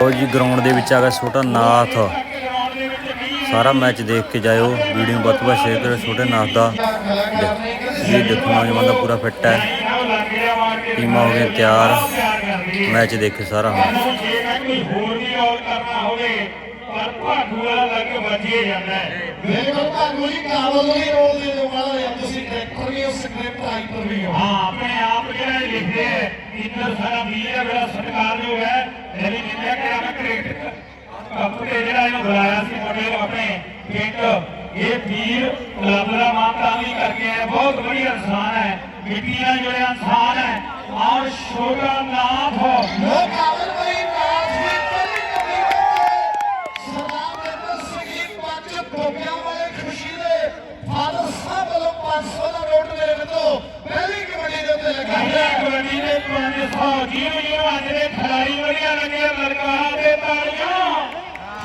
ਲਓ ਜੀ ਗਰਾਊਂਡ ਦੇ ਵਿੱਚ ਆ ਗਿਆ ਛੋਟਾ ਨਾਥ। ਸਾਰਾ ਮੈਚ ਦੇਖ ਕੇ ਜਾਇਓ, ਵੀਡੀਓ ਵੱਧ ਤੋਂ ਵੱਧ ਸ਼ੇਅਰ ਕਰੋ ਛੋਟੇ ਨਾਥ ਦਾ। ਜੀ ਦੇਖੋ ਨੌਜਵਾਨ ਦਾ ਪੂਰਾ ਫਿੱਟ ਹੈ। ਟੀਮਾਂ ਹੋ ਗਈਆਂ ਤਿਆਰ। ਮੈਚ ਦੇਖੇ ਸਾਰਾ ਹੁਣ ਜੇ ਮੈਂ ਕੋਈ ਹੋਰ ਵੀ ਰੋਲ ਕਰਨਾ ਹੋਵੇ ਪਰ ਭਾਗੂ ਵਾਲਾ ਲੱਗ ਵੱਜੇ ਜਾਂਦਾ ਹੈ। ਬਿਲਕੁਲ ਤੁਹਾਨੂੰ ਜੀ ਕਾਬਲ ਹੀ ਰੋਲ ਦੇ ਦਿਓ ਵਾਲਾ ਜਾਂ ਤੁਸੀਂ ਡਾਇਰੈਕਟਰ ਵੀ ਹੋ ਸਕ੍ਰਿਪਟ ਰਾਈਟਰ ਵੀ ਹੋ। ਹਾਂ ਆਪਣੇ ਆਪ ਜਿਹੜਾ ਲਿਖਦੇ ਹੈ ਇੰਦਰ ਸਾਰਾ ਵੀਰ ਬੜਾ ਸਤਿਕਾਰਯੋਗ ਹੈ ਜਿਹੜੀ ਜਿੰਦਿਆ ਕਿ ਆਪਾਂ ਕ੍ਰਿਕਟ ਕੱਪ ਤੇ ਜਿਹੜਾ ਇਹਨੂੰ ਬੁਲਾਇਆ ਸੀ ਮੁੰਡੇ ਨੂੰ ਆਪਣੇ ਪਿੰਡ। ਇਹ ਵੀਰ ਕਲੱਬ ਦਾ ਤਾਂ ਵੀ ਕਰਕੇ ਆਇਆ ਬਹੁਤ ਵਧੀਆ ਇਨਸਾਨ ਹੈ ਮਿੱਟੀ ਨਾਲ ਜੁੜਿਆ ਇਨਸਾਨ ਹੈ। ਔਰ ਛੋਟਾ ਨਾਥ ਹੋ ਨੋਟ ਮੇਰੇ ਪਹਿਲੀ ਕਬੱਡੀ ਦੇ ਉੱਤੇ ਲਗਾਇਆ ਕਹਿੰਦੇ ਕਬੱਡੀ ਦੇ 500 ਜਿਹਨੂੰ ਜਿਹਨੂੰ ਅੱਜ ਦੇ ਖਿਡਾਰੀ ਵਧੀਆ ਲੱਗੇ ਲਲਕਾਰਾਂ ਦੇ ਤਾੜੀਆਂ।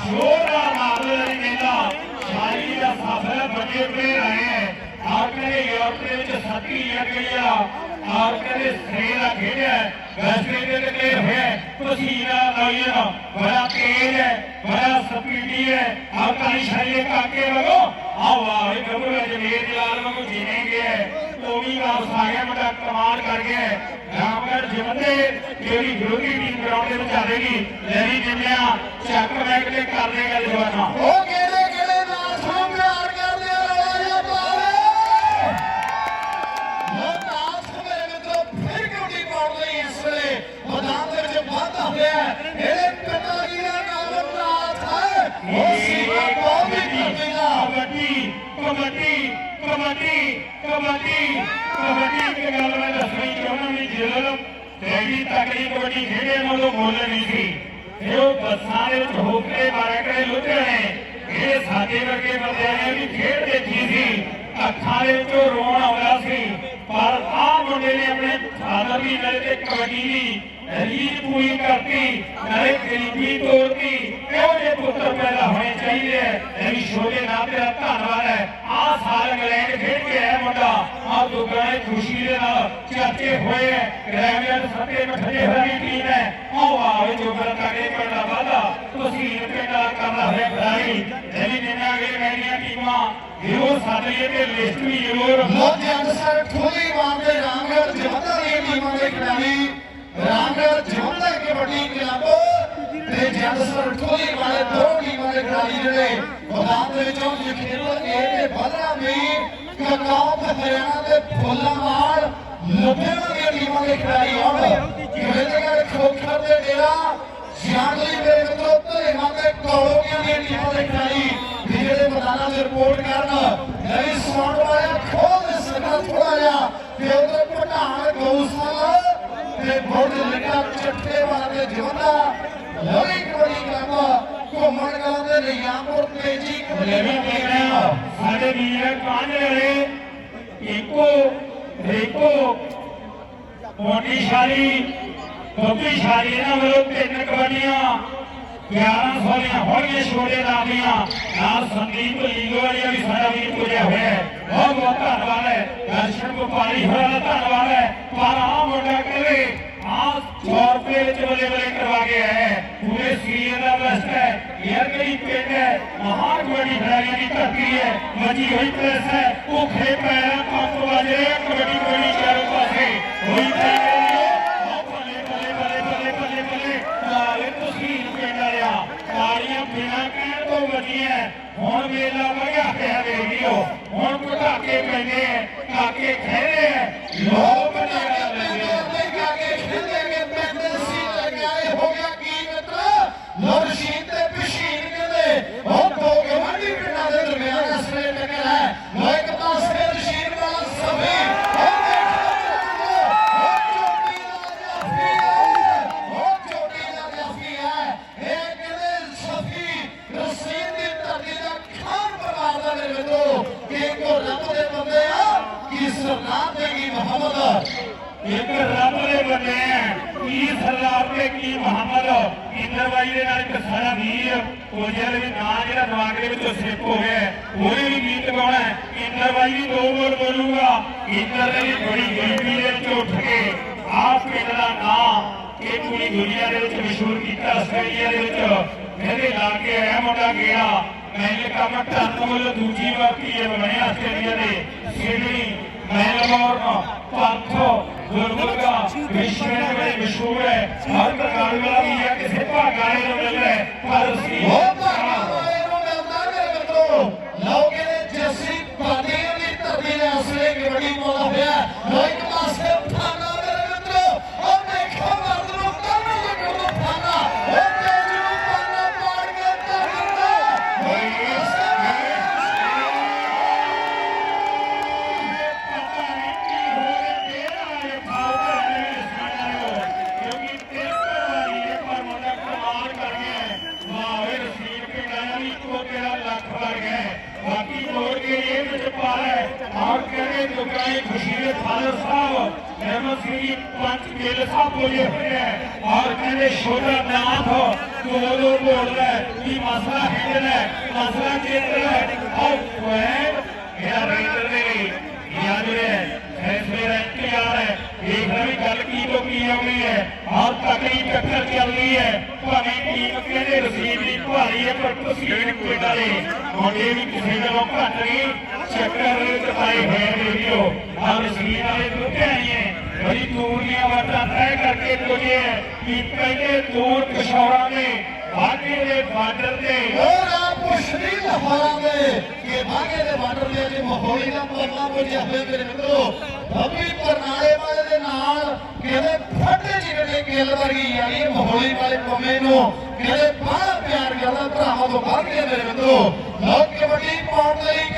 ਸ਼ੋਰਾ ਮਾਰਦੇ ਨਹੀਂ ਕਹਿੰਦਾ ਸ਼ਾਇਰੀ ਦਾ ਸਫਰ ਵੱਡੇ ਪਲੇਅਰ ਆਏ ਹੈ ਆਰ ਯੂਰਪ ਦੇ ਵਿੱਚ ਸੱਤੀ ਲੱਗ ਗਈ ਆ। ਸਰੇ ਦਾ ਖੇਡਿਆ ਵੈਸਟਰਨ ਦੇ ਪਲੇਅਰ ਹੋਇਆ ਪਸੀਨਾ ਲਾਇਆ ਬੜਾ ਤੇਜ਼ ਹੈ ਬੜਾ ਸਪੀਡੀ ਹੈ ਆਹ ਕਾਲੀ ਸ਼ਾਇਰੀ ਕਾਕੇ ਵਗੋ। ਆਹ ਵਾਹ, ਇਹ ਗੱਭਰੂ ਜਮੀਰ ਜਲਾਲ ਵਾਂਗੂ ਜੀਣੇ ਗਿਆ ਉਹ ਵੀ ਵਾਪਸ ਆ ਗਿਆ ਮੁੰਡਾ ਕਮਾਲ ਕਰ ਗਿਆ ਹੈ। ਰਾਮਗੜ੍ਹ ਜਿਵੰਦੇ ਜਿਹੜੀ ਵਿਰੋਧੀ ਟੀਮ ਗਰਾਊਂਡ ਦੇ ਵਿੱਚ ਆਵੇਗੀ ਲੈਰੀ ਜਿੰਦਿਆ ਚੱਕ ਬੈਕ ਤੇ ਕਰਦੇ ਗੱਲ ਜਵਾਨਾ ਉਹ ਕਿਹੜੇ ਕਿਹੜੇ ਨਾਥ ਨੂੰ ਪਿਆਰ ਕਰਦੇ ਆ ਰੌਲਾ ਜਿਹਾ ਪਾਵੇ ਨਾਥ ਮੇਰੇ ਮਿੱਤਰੋ ਫਿਰ ਕਬੱਡੀ ਪਾਉਣ ਲਈ ਇਸ ਵੇਲੇ ਮੈਦਾਨ ਦੇ ਵਿੱਚ ਵਾਧਾ ਹੋਇਆ। ਇਹਦੇ ਪਿਤਾ ਜੀ ਦਾ ਨਾਮ ਨਾਥ ਹੈ ਉਹ ਸੀਮਾ ਬਹੁਤ ਹੀ ਕਰਦੇਗਾ ਕਬੱਡੀ ਕਬੱਡੀ ਕਬੱਡੀ ਕਬੱਡੀ ਕਬੱਡੀ ਦੀ ਗੱਲ ਮੈਂ ਦੱਸਣੀ ਚਾਹੁੰਦਾ ਵੀ ਜਦੋਂ ਤੇਰੀ ਤਕੜੀ ਕਬੱਡੀ ਖੇਡੇ ਨਾਲੋਂ ਮੁੱਲ ਨਹੀਂ ਸੀ। ਇਹ ਉਹ ਬੱਸਾਂ ਦੇ ਵਿੱਚ ਹੋ ਕੇ ਮਾਰਿਆ ਕਰੇ ਇਹ ਸਾਡੇ ਵਰਗੇ ਬੰਦਿਆਂ ਨੇ ਵੀ ਖੇਡ ਦੇਖੀ ਸੀ। ਅੱਖਾਂ ਦੇ ਵਿੱਚੋਂ ਰੋਣ ਆਉਂਦਾ ਸੀ। ਪਰ ਆਹ ਮੁੰਡੇ ਨੇ ਆਪਣੇ ਫਾਦਰ ਦੀ ਨਾਲੇ ਤੇ ਕਬੱਡੀ ਦੀ ਰੀਤ ਪੂਰੀ ਕਰਤੀ, ਨਾਲੇ ਗਰੀਬੀ ਤੋੜਤੀ। ਇਹੋ ਜਿਹੇ ਪੁੱਤਰ ਪੈਦਾ ਹੋਣੇ ਚਾਹੀਦੇ ਐ ਇਹ ਵੀ ਛੋਟੇ ਨਾਮ ਤੇਰਾ ਧੰਨਵਾਦ ਚਰਚੇ ਹੋਏ ਐ ਗ੍ਰੈਮੀਅਰ ਸੱਤੇ ਮਠੇ ਹੋਈ ਟੀਮ ਹੈ। ਆਹ ਵਾਹ ਜੋ ਬੜਾ ਤਗੜੇ ਪਿੰਡ ਦਾ ਵਾਦਾ ਤੁਸੀਂ ਪਿੰਡ ਦਾ ਕਰਨਾ ਹੋਇਆ ਖਿਡਾਰੀ। ਜਿਹੜੀ ਨਿੰਨਾ ਅਗਲੇ ਮੈਡੀਆਂ ਟੀਮਾਂ। ਜ਼ਰੂਰ ਸਾਡੇ ਲਈ ਤੇ ਲਿਸਟ ਵੀ ਜ਼ਰੂਰ ਲੋਕ ਅੰਸਰ ਠੋਲੀ ਮਾਰਦੇ ਰਾਮਗੜ ਜਵੰਦਾ ਦੀਆਂ ਟੀਮਾਂ ਦੇ ਖਿਡਾਰੀ। ਰਾਮਗੜ ਜਵੰਦਾ ਕਬੱਡੀ ਕਲੱਬ। ਤੇ ਜੰਸਰ ਠੋਲੀ ਵਾਲੇ ਦੋ ਟੀਮਾਂ ਦੇ ਖਿਡਾਰੀ ਜਿਹੜੇ ਮੈਦਾਨ ਦੇ ਵਿੱਚੋਂ ਯਕੀਨਨ ਇਹ ਤੇ ਬਦਲਾ ਵੀ ਕਕਾਉ ਹਰਿਆਣਾ ਦੇ ਫੁੱਲਾਂ ਨਾਲ ਸਮਾਨ ਵਾਲਿਆ ਖੋਲ ਦੇ ਸਕਦਾ ਥੋੜਾ ਜਿਹਾ ਤੇ ਉਧਰ ਪਟਾਣ ਗਊਸ਼ਾਲਾ ਤੇ ਬੋਰਡ ਲਿਖਾ ਚੱਟੇ ਵਾਲੇ ਜਵੰਦਾ ਲੜੀ ਕਬੱਡੀ ਕਲੱਬ ਘੁੰਮਣ ਗਾਉਂ ਦੇ ਨਿਯਾਮਪੁਰ ਤੇਜੀ ਲੈ ਕਬੱਡੀ ਵੀ ਦੇਖ ਰਹੇ। ਹੋ ਸਾਡੇ ਵੀਰ ਕਾਂਝ ਵਾਲੇ? ਇੱਕੋ ਰੇਕੋ ਮੋਟੀ ਸ਼ਾਰੀ ਬੱਬੀ ਸ਼ਾਰੀ ਇਹਨਾਂ ਵੱਲੋਂ ਤਿੰਨ ਕਬੱਡੀਆਂ 1100 ਦੀਆਂ ਹੋਣਗੀਆਂ ਛੋਟੇ ਨਾਮ ਨਾਲ ਸੰਦੀਪ ਲੀਗੋ ਵੀ ਸਾਡਾ ਵੀਰ ਪੁੱਜਿਆ ਹੋਇਆ ਹੈ। ਬਹੁਤ ਬਹੁਤ ਧੰਨਵਾਦ ਹੈ। ਦਰਸ਼ਨ ਗੋਪਾਲੀ ਹੋਰਾਂ ਦਾ ਧੰਨਵਾਦ ਹੈ। ਪਰ ਆਹ ਮੁੰਡਾ ਕਹੇ ਆਹ 100 ਰੁਪਏ ਵਿੱਚ ਬੱਲੇ ਬੱਲੇ ਕਰਵਾ ਕੇ ਹੈ। ਪੂਰੇ ਸੀਰੀਆ ਦਾ ਬਸਤ ਹੈ। ਯਾਰ ਕਿਹੜੀ ਪਿੰਡ ਹੈ। ਮਹਾਨ ਕਬੱਡੀ ਖਿਡਾਰੀਆਂ ਦੀ ਧਰਤੀ ਹੈ। ਮਜੀ ਹੋਈ ਪ੍ਰੈਸ ਹੈ। ਉਹ ਖੇ ਪੈਰਾਂ ਪੰਪ ਵਜੇ ਕਬੱਡੀ ਕਬੱਡੀ ਚਾਰੋਂ ਪਾਸੇ ਹੋਈ ਪਈ ਹੈ ਆਹ ਬੱਲੇ ਬੱਲੇ ਬੱਲੇ ਬੱਲੇ ਬੱਲੇ ਬੱਲੇ ਨਾਲੇ ਤੁਸੀਂ ਪਿੰਡ ਵਾਲਿਆ ਤਾੜੀਆਂ ਬਿਨਾਂ ਕਹਿਣ ਤੋਂ ਵਧੀਆ ਹੁਣ ਮੇਲਾ ਵਗਿਆ ਪਿਆ ਵੇਖਿਓ। ਹੁਣ ਪਟਾਕੇ ਪੈਂਦੇ ਆ ਕਾਕੇ ਖੇਰੇ ਆ। ਲੋਕ ਰੱਬ ਕੀ ਸਰਦਾਰ ਤੇ ਕੀ ਮੁਹੰਮਦ ਇੰਦਰ ਬਾਈ ਦੇ ਨਾਲ ਇੱਕ ਸਾਰਾ ਵੀਰ ਉਹ ਵੀ ਨਾਂ ਜਿਹੜਾ ਦਿਮਾਗ ਦੇ ਵਿੱਚੋਂ ਸਿੱਖ ਹੋ ਗਿਆ ਉਹਨੇ ਵੀ ਗੀਤ ਗਾਉਣਾ ਹੈ। ਇੰਦਰ ਬਾਈ ਵੀ ਦੋ ਬੋਲ ਬੋਲੂਗਾ। ਇੰਦਰ ਨੇ ਵੀ ਬੜੀ ਗਰੀਬੀ ਦੇ ਵਿੱਚ ਉੱਠ ਕੇ ਆਹ ਪਿੰਡ ਦਾ ਨਾਂ ਇਹ ਪੂਰੀ ਦੁਨੀਆ ਦੇ ਵਿੱਚ ਮਸ਼ਹੂਰ ਕੀਤਾ, ਆਸਟ੍ਰੇਲੀਆ ਦੇ ਵਿੱਚ। ਕਹਿੰਦੇ ਲਾ ਕੇ ਆਇਆ ਮੁੰਡਾ ਗਿਆ। ਮੈਨੇ ਕੰਮ ਟਰਨ ਮੁੱਲ, ਦੂਜੀ ਵਾਰ ਕੀ ਬਣਿਆ ਆਸਟ੍ਰੇਲੀਆ ਦੇ। ਸਿਡਨੀ, ਮੈਲਬੌਰਨ ਪਰਥ ਗੁਰਗੁਰਗਾ ਵਿਸ਼ਵ ਦੇ ਵਿੱਚ ਮਸ਼ਹੂਰ ਹੈ। ਹਰ ਪ੍ਰਕਾਰ ਵਾਲਾ ਵੀ ਹੈ, ਕਿਸੇ ਭਾਗਾਲੇ ਨੂੰ ਮਿਲਦਾ ਹੈ। ਪਰ ਸੀ ਉਹ ਪਾ ਹੈ ਔਰ ਕਹਿੰਦੇ ਦੁਕਾਈ ਖੁਸ਼ੀ ਦੇ ਫਾਦਰ ਸਾਹਿਬ ਨਿਰਮਲ ਸਿੰਘ ਜੀ ਪੰਜ ਮੇਲ ਸਾਹਿਬ ਬੋਲੇ ਹੋਏ ਹੈ ਔਰ ਕਹਿੰਦੇ ਛੋਟਾ ਨਾਥ ਕੋਲੋਂ ਬੋਲਦਾ ਹੈ ਕਿ ਮਸਲਾ ਹਿੱਲਣਾ ਹੈ ਮਸਲਾ ਚੇਤਨਾ ਹੈ ਔਰ ਕੋਈ ਮੇਰਾ ਰੇਂਦਰ ਦੇ ਲਈ ਯਾਦ ਹੈ ਫੈਸਲੇ ਦਾ ਇੰਤਜ਼ਾਰ ਹੈ ਦੇਖਣਾ ਵੀ ਗੱਲ ਕੀ ਤੋਂ ਕੀ ਆਉਣੀ ਹੈ ਔਰ ਤਕੜੀ ਟੱਕਰ ਚੱਲਦੀ ਹੈ ਭਾਵੇਂ ਟੀਮ ਕਹਿੰਦੇ ਰਸੀਦ ਦੀ ਭਾਰੀ ਹੈ ਪਰ ਤਸਵੀਰ ਪਿੰਡਾਂ ਦੇ ਮੁੰਡੇ ਵੀ ਕਿਸੇ ਨਾਲੋਂ ਘੱਟ ਨਹੀਂ ਚੱਕਰ ਵਿੱਚ ਪਾਏ ਹੋਏ ਨੇ ਵੀਰੋ ਆਹ ਰਸੀਦ ਵਾਲੇ ਦੁੱਧੇ ਆਈਏ ਬੜੀ ਦੂਰੀਆਂ ਵਾਟਾਂ ਤੈਅ ਕਰਕੇ ਤੁਰੇ ਕਿ ਪਹਿਲੇ ਦੂਰ ਕਿਸ਼ੋਰਾਂ ਦੇ, ਵਾਗੇ ਦੇ ਬਾਰਡਰ ਤੇ। ਹੋਰ ਆਪ ਪੁੱਛਦੀ ਲਹਾਰਾਂ ਕਿ ਬਾਗੇ ਦੇ ਬਾਰਡਰ ਦੇ ਅੱਜ ਮਹੌਲੀ ਦਾ ਪਲਮਾ ਪੁੱਜਿਆ ਹੋਇਆ ਮੇਰੇ ਮਿੱਤਰੋ। ਬੱਬੀ ਬਰਨਾਲੇ ਵਾਲੇ ਦੇ ਨਾਲ ਕਹਿੰਦੇ ਫੱਟੇ ਜਿਹੜੇ ਗਿੱਲ ਵਰਗੀ ਆ ਇਹ ਮਹੌਲੀ ਵਾਲੇ ਪੰਮੇ ਨੂੰ ਕਹਿੰਦੇ ਬਾਹਰ ਪਿਆਰ ਕਰਦਾ ਭਰਾਵਾਂ ਤੋਂ ਵੱਧ ਕੇ ਮੇਰੇ ਮਿੱਤਰੋ। ਲੋਕ ਕਬੱਡੀ ਪਾਉਣ ਲਈ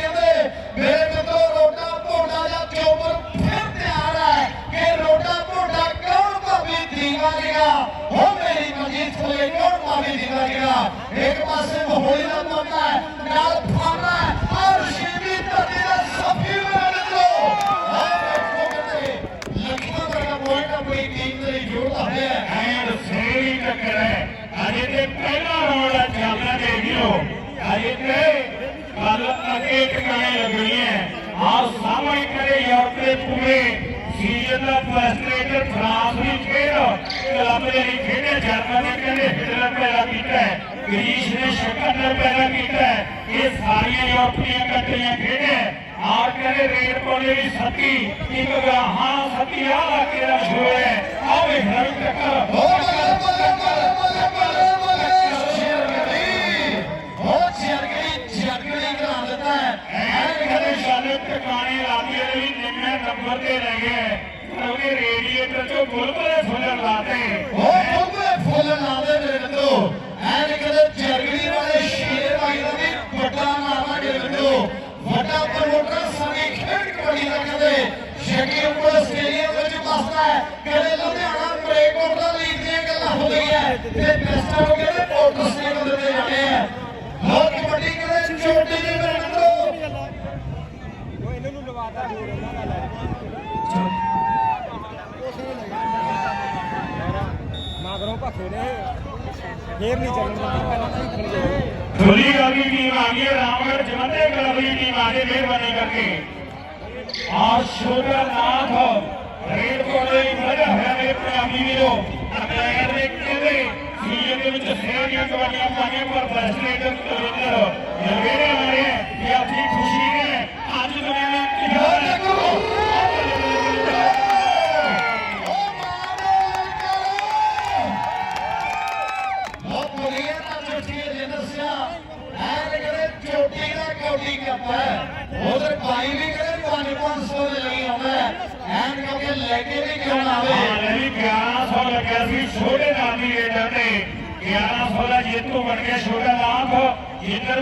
ਦੀਵਾ ਲੇਗਾ ਮੇਰੀ ਮਜੀਦ ਕੋਲੇ ਕੌਣ ਭਾਵੇਂ ਦੀਵਾ ਲੇਗਾ ਇੱਕ ਪਾਸੇ ਮਹੌਲੀ ਦਾ ਮੌਕਾ ਹੈ, ਨਾਲ ਫਾਨਾ ਹੈ ਔਰ ਸ਼ੀਵੀ ਧਰਤੀ ਦਾ ਸਫੀ ਮੇਰੇ ਮਿੱਤਰੋ ਆਹ ਵੇਖੋ ਕਿਤੇ ਲੱਖਾਂ ਦਾ ਪੁਆਇੰਟ ਆਪਣੀ ਟੀਮ ਦੇ ਜੋੜਦਾ ਹੈ। ਐਨ ਸੇਰੀ ਟੱਕਰ ਹੈ। ਅਜੇ ਤੇ ਪਹਿਲਾ ਰੌਲਾ ਚੱਲਦਾ ਦੇ ਅਜੇ ਤੇ ਗੱਲ ਅੱਗੇ ਟਿਕਾਣੇ ਲੱਗਣੀ ਹੈ। ਆਹ ਸਾਹਮਣੇ ਕਰੇ ਯੂਰਪ ਦੇ ਪੂਰੇ ਸੀਜ਼ਨ ਦਾ ਫਰਸਟ੍ਰੇਟਰ ਫਰਾਂਸ ਵੀ ਖੇਡ ਕਲੱਬ ਦੇ ਲਈ ਖੇਡਿਆ ਜਰਮਨ ਨੇ ਕਹਿੰਦੇ ਹਿਟਲਰ ਪੈਦਾ ਕੀਤਾ ਹੈ ਗ੍ਰੀਸ ਨੇ ਸ਼ਕੰਦਰ ਪੈਦਾ ਕੀਤਾ ਹੈ ਇਹ ਸਾਰੀਆਂ ਯੂਰਪੀਆਂ ਕੰਟਰੀਆਂ ਖੇਡਿਆ ਆਰ ਕਹਿੰਦੇ ਰੇਡ ਪਾਉਣੇ ਵੀ ਸੱਤੀ ਇੱਕ ਗਾਹਾਂ ਸੱਤੀ ਆ ਲਾ ਕੇ ਦਾ ਸ਼ੋਰ ਹੈ ਆਹ ਵੇਖ ਰਵੀ ਟੱਕਰ ਹੋ ਬੱਲੇ ਬੱਲੇ ਬੱਲੇ ਬੱਲੇ ਬੱਲੇ ਬੱਲੇ ਸ਼ੇਰਗੜੀ ਹੋ ਸ਼ੇਰਗੜੀ ਸ਼ੇਰਗੜੀ ਕਰਾ ਦਿੱਤਾ ਹੈ ਐਨ ਕਦੇ ਸ਼ਾਲੇ ਟਿਕਾਣੇ ਲਾਦੀ ਦੇ ਵੀ ਨਿੰਮੇ ਨੰਬਰ ਤੇ ਰਹਿ ਗਏ ਪਰ ਉਹਨੇ ਰੇਡੀਏਟਰ ਚੋਂ ਬੁਲਬੁਲੇ ਫੁੱਲਣ ਲਾਤੇ। ਉਹ ਫੁੱਲੇ ਫੁੱਲ ਲਾਦੇ ਮੇਰੇ ਮਿੱਤਰੋ। ਐਨ ਕਦੇ ਜਰਗੜੀ ਵਾਲੇ ਸ਼ੇਰ ਭਾਈ ਦਾ ਵੀ ਵੱਡਾ ਨਾਮ ਹੈ ਮਿੱਤਰੋ। ਵੱਡਾ ਪ੍ਰਮੋਟਰ ਸਾਡੀ ਖੇਡ ਕਬੱਡੀ ਦਾ ਕਦੇ ਸ਼ਕੀ ਸਟੇਡੀਅਮ ਵਿੱਚ ਵਸਦਾ ਹੈ। ਕਦੇ ਲੁਧਿਆਣਾ ਬ੍ਰੇਕਆਊਟ ਦਾ ਲੀਗ ਦੀਆਂ ਗੱਲਾਂ ਹੁੰਦੀਆਂ ਤੇ ਬੈਸਟਾਂ ਨੂੰ ਕਹਿੰਦੇ ਪੋਰਟਰ ਸਟੇਡੀਅਮ ਦਿੱਤੇ ਜਾਂਦੇ ਆ ਲੋਕ ਕਬੱਡੀ ਕਦੇ ਛੋਟੀ ਜਿਹੀ ਮੇਰੇ ਮਿੱਤਰੋ ਮਗਰੋਂ ਭੱਖੇ ਨੇ। ਫੇਰ ਨਹੀਂ ਚੱਲਣ ਦਿੰਦੇ, ਪਹਿਲਾਂ ਭੱਖਣ ਦੇ ਧੁਲੀ ਗਾਵੀ ਟੀਮ ਆ ਗਈ ਰਾਮਗੜ ਜਵੰਦੇ ਕਲੱਬ ਦੀ ਟੀਮ ਆ ਗਈ ਮਿਹਰਬਾਨੀ ਕਰਕੇ। ਆ ਨਾਥ ਰੇਡ ਕੋਲੇ ਮਜ਼ਾ ਹੋਇਆ ਮੇਰੇ ਪੰਜਾਬੀ ਵੀਰੋ। ਅਗਲੇ ਦੇ ਕਹਿੰਦੇ ਸੀਜ਼ਨ ਦੇ ਵਿੱਚ ਸੇਰੀਆਂ ਕਬੱਡੀਆਂ ਪਾਈਆਂ ਪਰ ਫੈਸਟੇਟਰ ਕਲਿੰਦਰ ਜਿਹੜੇ ਆ ਰਹੇ 11 16 जेतू बन गया छोटा लाभ इंद्र